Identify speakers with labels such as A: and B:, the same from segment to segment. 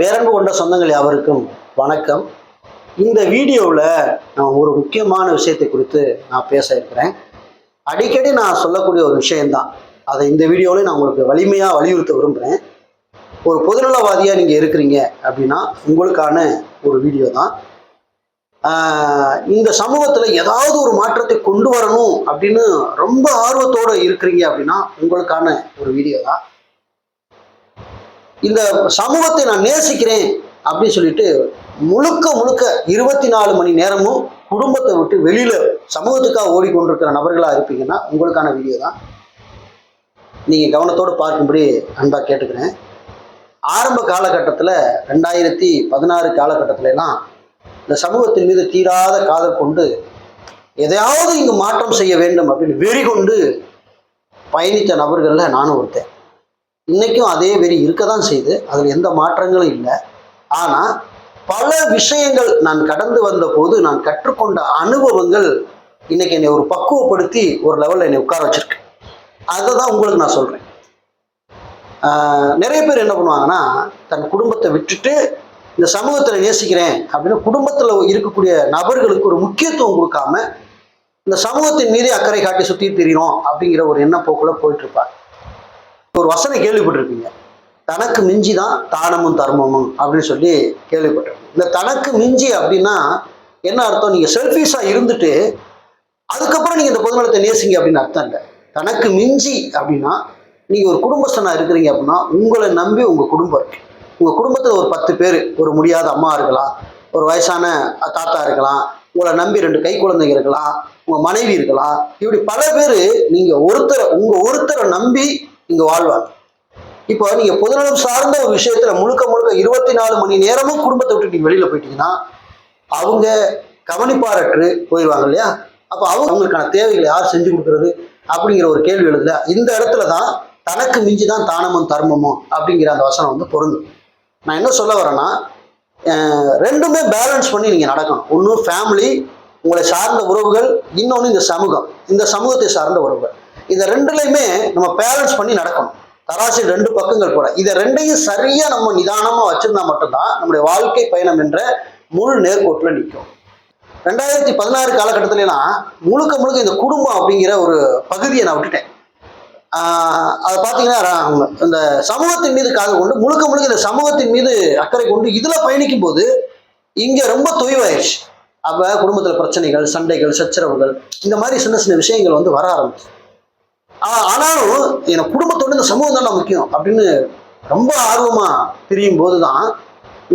A: பேரன்பு கொண்ட சொந்தங்கள் யாவருக்கும் வணக்கம். இந்த வீடியோவில் நான் ஒரு முக்கியமான விஷயத்தை குறித்து நான் பேச இருக்கிறேன். அடிக்கடி நான் சொல்லக்கூடிய ஒரு விஷயம்தான். அதை இந்த வீடியோவில் நான் உங்களுக்கு வலிமையாக வலியுறுத்த விரும்புகிறேன் ஒரு பொதுநலவாதியாக நீங்கள் இருக்கிறீங்க அப்படின்னா உங்களுக்கான ஒரு வீடியோ தான் இந்த சமூகத்தில் ஏதாவது ஒரு மாற்றத்தை கொண்டு வரணும் அப்படின்னு ரொம்ப ஆர்வத்தோடு இருக்கிறீங்க அப்படின்னா உங்களுக்கான ஒரு வீடியோ தான் இந்த சமூகத்தை நான் நேசிக்கிறேன் அப்படின்னு சொல்லிட்டு முழுக்க முழுக்க இருபத்தி நாலு மணி நேரமும் குடும்பத்தை விட்டு வெளியில சமூகத்துக்காக ஓடிக்கொண்டிருக்கிற நபர்களாக இருப்பீங்கன்னா உங்களுக்கான வீடியோ தான். நீங்கள் கவனத்தோடு பார்க்கும்படி அன்பாக கேட்டுக்கிறேன். ஆரம்ப காலகட்டத்தில் ரெண்டாயிரத்தி பதினாறு காலகட்டத்திலலாம் இந்த சமூகத்தின் மீது தீராத காதல் கொண்டு எதையாவது இங்கு மாற்றம் செய்ய வேண்டும் அப்படின்னு வெறி கொண்டு பயணித்த நபர்களில் நானும் ஒருத்தன். இன்றைக்கும் அதே வெறி இருக்க தான் செய்யுது அதில் எந்த மாற்றங்களும் இல்லை. ஆனால் பல விஷயங்கள் நான் கடந்து வந்த போது நான் கற்றுக்கொண்ட அனுபவங்கள் இன்னைக்கு என்னை ஒரு பக்குவப்படுத்தி ஒரு லெவலில் என்னை உட்கார வச்சிருக்கு. அதை தான் உங்களுக்கு நான் சொல்கிறேன் நிறைய பேர் என்ன பண்ணுவாங்கன்னா தன் குடும்பத்தை விட்டுட்டு இந்த சமூகத்தில் நேசிக்கிறேன் அப்படின்னு குடும்பத்தில் இருக்கக்கூடிய நபர்களுக்கு ஒரு முக்கியத்துவம் கொடுக்காம இந்த சமூகத்தின் மீது அக்கறை காட்டி சுற்றி திரியிறோம் அப்படிங்கிற ஒரு எண்ணப்போக்குள்ள போயிட்டு இருப்பாங்க. ஒரு வசனம் கேள்விப்பட்டிருப்பீங்க. தனக்கு மிஞ்சி தான் தானமும் தர்மமும் அப்படின்னு சொல்லி கேள்விப்பட்டிருக்கீங்க இந்த தனக்கு மிஞ்சி அப்படின்னா என்ன அர்த்தம்? நீங்கள் செல்ஃபிஷாக இருந்துட்டு அதுக்கப்புறம் நீங்கள் இந்த பொதுநலத்தை நேசிங்க அப்படின்னு அர்த்தம் இல்லை. தனக்கு மிஞ்சி அப்படின்னா நீங்கள் ஒரு குடும்பஸ்தனாக இருக்கிறீங்க அப்படின்னா உங்களை நம்பி உங்கள் குடும்பம் இருக்கு. உங்கள் குடும்பத்தில் ஒரு பத்து பேர் ஒரு முடியாத அம்மா இருக்கலாம் ஒரு வயசான தாத்தா இருக்கலாம் உங்களை நம்பி ரெண்டு கை குழந்தைங்க இருக்கலாம் உங்கள் மனைவி இருக்கலாம் இப்படி பல பேர் நீங்கள் ஒருத்தரை உங்கள் ஒருத்தரை நம்பி இங்கே வாழ்வாங்க இப்போ நீங்கள் பொதுநலம் சார்ந்த ஒரு விஷயத்தில் முழுக்க முழுக்க இருபத்தி நாலு மணி நேரமும் குடும்பத்தை விட்டு நீங்கள் வெளியில் போயிட்டீங்கன்னா அவங்க கவனிப்பாரற்று போயிடுவாங்க இல்லையா? அப்போ அவங்க அவங்களுக்கான தேவைகளை யார் செஞ்சு கொடுக்குறது அப்படிங்கிற ஒரு கேள்வி எழுதுல இந்த இடத்துல தான் தனக்கு மிஞ்சி தான் தானமும் தர்மமும் அப்படிங்கிற அந்த வசனம் வந்து பொருந்தும். நான் என்ன சொல்ல வரேன்னா ரெண்டுமே பேலன்ஸ் பண்ணி நீங்கள் நடக்கணும். ஒன்று ஃபேமிலி உங்களை சார்ந்த உறவுகள் இன்னொன்று இந்த சமூகம். இந்த சமூகத்தை சார்ந்த உறவுகள். இந்த ரெண்டுலையுமே நம்ம பேலன்ஸ் பண்ணி நடக்கணும். தராசில் ரெண்டு பக்கங்கள் போல. இதை ரெண்டையும் சரியா நம்ம நிதானமா வச்சிருந்தா மட்டும்தான் நம்முடைய வாழ்க்கை பயணம் என்ற முழு நேர்கோட்டில் நிற்கும். ரெண்டாயிரத்தி பதினாறு காலகட்டத்திலலாம் முழுக்க முழுக்க இந்த குடும்பம் அப்படிங்கிற ஒரு பகுதியை நான் விட்டுட்டேன். ஆஹ் அதை பார்த்தீங்கன்னா இந்த சமூகத்தின் மீது காதல் கொண்டு முழுக்க முழுக்க இந்த சமூகத்தின் மீது அக்கறை கொண்டு இதில் பயணிக்கும் போது இங்கே ரொம்ப தொய்வாயிடுச்சு அப்போ குடும்பத்தில் பிரச்சனைகள் சண்டைகள் சச்சரவுகள் இந்த மாதிரி சின்ன சின்ன விஷயங்கள் வந்து வர ஆரம்பிச்சு. ஆனாலும் எனக்கு குடும்பத்தோட இந்த சமூகம் தான் முக்கியம் அப்படின்னு ரொம்ப ஆர்வமாக பிரியும் போது தான்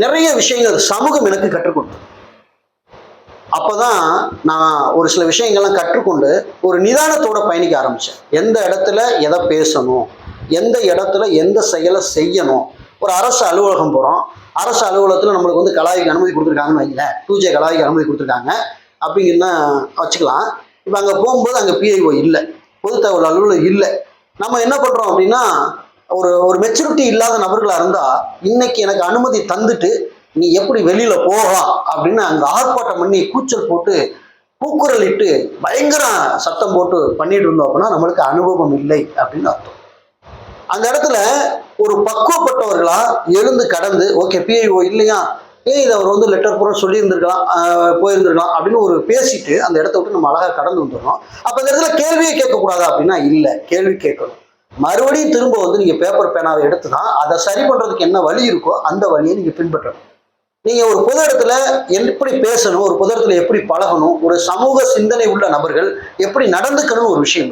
A: நிறைய விஷயங்கள் சமூகம் எனக்கு கற்றுக் கொடுத்தது அப்பதான் நான் ஒரு சில விஷயங்கள்லாம் கற்றுக்கொண்டு ஒரு நிதானத்தோட பயணிக்க ஆரம்பிச்சேன். எந்த இடத்துல எதை பேசணும் எந்த இடத்துல எந்த செயலை செய்யணும் ஒரு அரசு அலுவலகம் போகிறோம் அரசு அலுவலகத்தில் நம்மளுக்கு வந்து கலாய்க்கு அனுமதி கொடுத்துருக்காங்கன்னு வைங்களேன். டூ ஜே கலாய்க்கு அனுமதி கொடுத்துருக்காங்க. அப்படிங்கன்னா வச்சுக்கலாம். இப்போ அங்கே போகும்போது அங்கே பிஐஓ இல்லை. பொது தகவல் அலுவலகம் இல்லை. நம்ம என்ன பண்ணுறோம் அப்படின்னா ஒரு ஒரு மெச்சூரிட்டி இல்லாத நபர்களாக இருந்தால் இன்னைக்கு எனக்கு அனுமதி தந்துட்டு நீ எப்படி வெளியில போகலாம் அப்படின்னு அங்க ஆர்ப்பாட்டம் பண்ணி கூச்சல் போட்டு கூக்குரல் இட்டு பயங்கர சத்தம் போட்டு பண்ணிட்டு இருந்தோம் அப்படின்னா நம்மளுக்கு அனுபவம் இல்லை அப்படின்னு அர்த்தம். அந்த இடத்துல ஒரு பக்குவப்பட்டவர்களா எழுந்து கடந்து ஓகே பிஐஓ இல்லையா? ஏன் இதை அவர் வந்து லெட்டர் பூரா சொல்லியிருந்திருக்கலாம் போயிருந்திருக்கலாம் அப்படின்னு ஒரு பேசிட்டு அந்த இடத்த விட்டு நம்ம அழகாக கடந்து வந்துடணும் அப்போ இந்த இடத்துல கேள்வியை கேட்கக்கூடாதா அப்படின்னா இல்லை கேள்வி கேட்கணும். மறுபடியும் திரும்ப வந்து நீங்கள் பேப்பர் பேனாவை எடுத்து தான் அதை சரி பண்ணுறதுக்கு என்ன வழி இருக்கோ அந்த வழியை நீங்கள் பின்பற்றணும். நீங்கள் ஒரு பொது இடத்துல எப்படி பேசணும் ஒரு பொது இடத்துல எப்படி பழகணும் ஒரு சமூக சிந்தனை உள்ள நபர்கள் எப்படி நடந்துக்கணும்னு ஒரு விஷயம்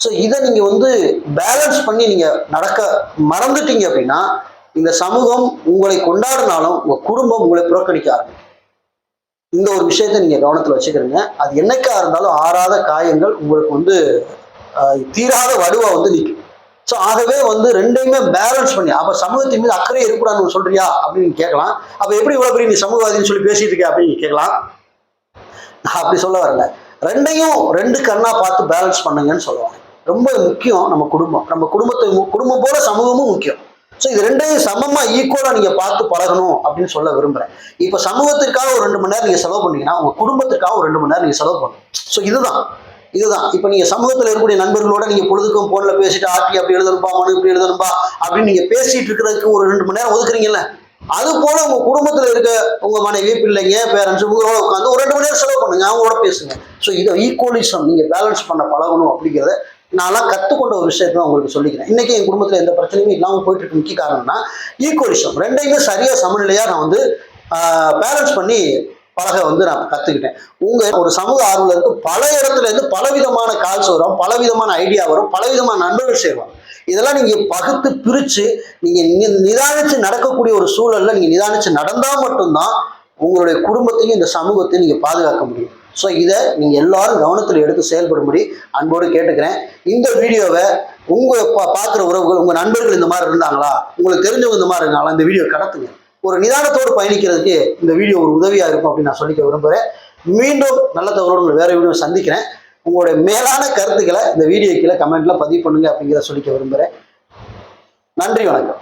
A: ஸோ இதை நீங்கள் வந்து பேலன்ஸ் பண்ணி நீங்கள் நடக்க மறந்துட்டீங்க அப்படின்னா இந்த சமூகம் உங்களை கொண்டாடினாலும் உங்க குடும்பம் உங்களை புறக்கணிக்க ஆரம்பிக்கும். இந்த ஒரு விஷயத்தை நீங்க கவனத்தில் வச்சுக்கிறீங்க. அது என்னைக்கா இருந்தாலும் ஆறாத காயங்கள் உங்களுக்கு வந்து தீராத வடுவா வந்து நிற்கும். ஸோ ஆகவே வந்து ரெண்டையுமே பேலன்ஸ் பண்ணி அப்போ சமூகத்தின் மீது அக்கறை இருக்கக்கூடாதுன்னு சொல்றியா அப்படின்னு கேட்கலாம். அப்போ எப்படி இவ்வளோ பெரிய நீ சமூகவாதின்னு சொல்லி பேசிட்டு இருக்க அப்படின்னு கேட்கலாம். நான் அப்படி சொல்ல வரல. ரெண்டையும் ரெண்டு கண்ணா பார்த்து பேலன்ஸ் பண்ணுங்கன்னு சொல்லுவாங்க. ரொம்ப முக்கியம் நம்ம குடும்பம். நம்ம குடும்பத்தை மு- குடும்பம் போல சமூகமும் முக்கியம். ஸோ இது ரெண்டையும் சமமாக ஈக்குவலாக நீங்கள் பார்த்து பழகணும் அப்படின்னு சொல்ல விரும்புகிறேன் இப்போ சமூகத்திற்காக ஒரு ரெண்டு மணி நேரம் நீங்கள் செலவு பண்ணீங்கன்னா உங்கள் குடும்பத்திற்காக ஒரு ரெண்டு மணி நேரம் நீங்கள் செலவு பண்ணணும். ஸோ இதுதான். இதுதான். இப்போ நீங்கள் சமூகத்தில் இருக்கக்கூடிய நண்பர்களோட நீங்கள் பொழுதுக்கும் ஃபோனில் பேசிட்டு ஆர்டி அப்படி எழுதணும்பா மனு இப்படி எழுதணும்பா அப்படின்னு நீங்கள் பேசிட்டு இருக்கிறதுக்கு ஒரு ரெண்டு மணி நேரம் ஒதுக்குறீங்கல்ல. அது போல உங்க குடும்பத்தில் இருக்க உங்க மனைவி பிள்ளைங்க பேரண்ட்ஸ் உங்களோட உட்காந்து ஒரு ரெண்டு மணி நேரம் செலவு பண்ணுங்க. அவங்களோட பேசுங்க. ஸோ இதை ஈக்குவலிசம் நீங்க பேலன்ஸ் பண்ண பழகணும் அப்படிங்கிறத நான்லாம் கற்றுக்கொண்ட ஒரு விஷயத்தை தான் உங்களுக்கு சொல்லிக்கிறேன். இன்றைக்கி என் குடும்பத்தில் எந்த பிரச்சனையும் இல்லாமல் போயிட்டு இருக்கு முக்கிய காரணம்னா ஈக்குவலிசம் ரெண்டையுமே சரியாக சமநிலையாக நான் வந்து பேலன்ஸ் பண்ணி பழக வந்து நான் கற்றுக்கிட்டேன் உங்கள் ஒரு சமூக ஆர்வலருக்கு பல இடத்துல இருந்து பலவிதமான கால்ஸ் வரும் பலவிதமான ஐடியா வரும் பலவிதமான நண்பர்கள் சேருவாங்க. இதெல்லாம் நீங்க பகுத்து பிரிச்சு நீங்க நிதானித்து நிதானிச்சு நடக்கக்கூடிய ஒரு சூழல்ல நீங்க நிதானிச்சு நடந்தா மட்டும்தான் உங்களுடைய குடும்பத்தையும் இந்த சமூகத்தையும் நீங்க பாதுகாக்க முடியும். ஸோ இதை நீங்க எல்லாரும் கவனத்தில் எடுத்து செயல்படும்படி அன்போடு கேட்டுக்கிறேன். இந்த வீடியோவை உங்க பா- பார்க்குற உறவுகள் உங்க நண்பர்கள் இந்த மாதிரி இருந்தாங்களா? உங்களுக்கு தெரிஞ்சவங்க இந்த மாதிரி இருந்தாங்களா? இந்த வீடியோ கடத்துங்க. ஒரு நிதானத்தோடு பயணிக்கிறதுக்கு இந்த வீடியோ ஒரு உதவியா இருக்கும் அப்படின்னு நான் சொல்லிக்க விரும்புகிறேன் மீண்டும் நல்ல தகவலோடு வேற வீடியோ சந்திக்கிறேன். உங்களுடைய மேலான கருத்துக்களை இந்த வீடியோ கீழே கமெண்ட்ல பதிவு பண்ணுங்க அப்படிங்கிறத சொல்லிக்க விரும்புகிறேன் நன்றி வணக்கம்.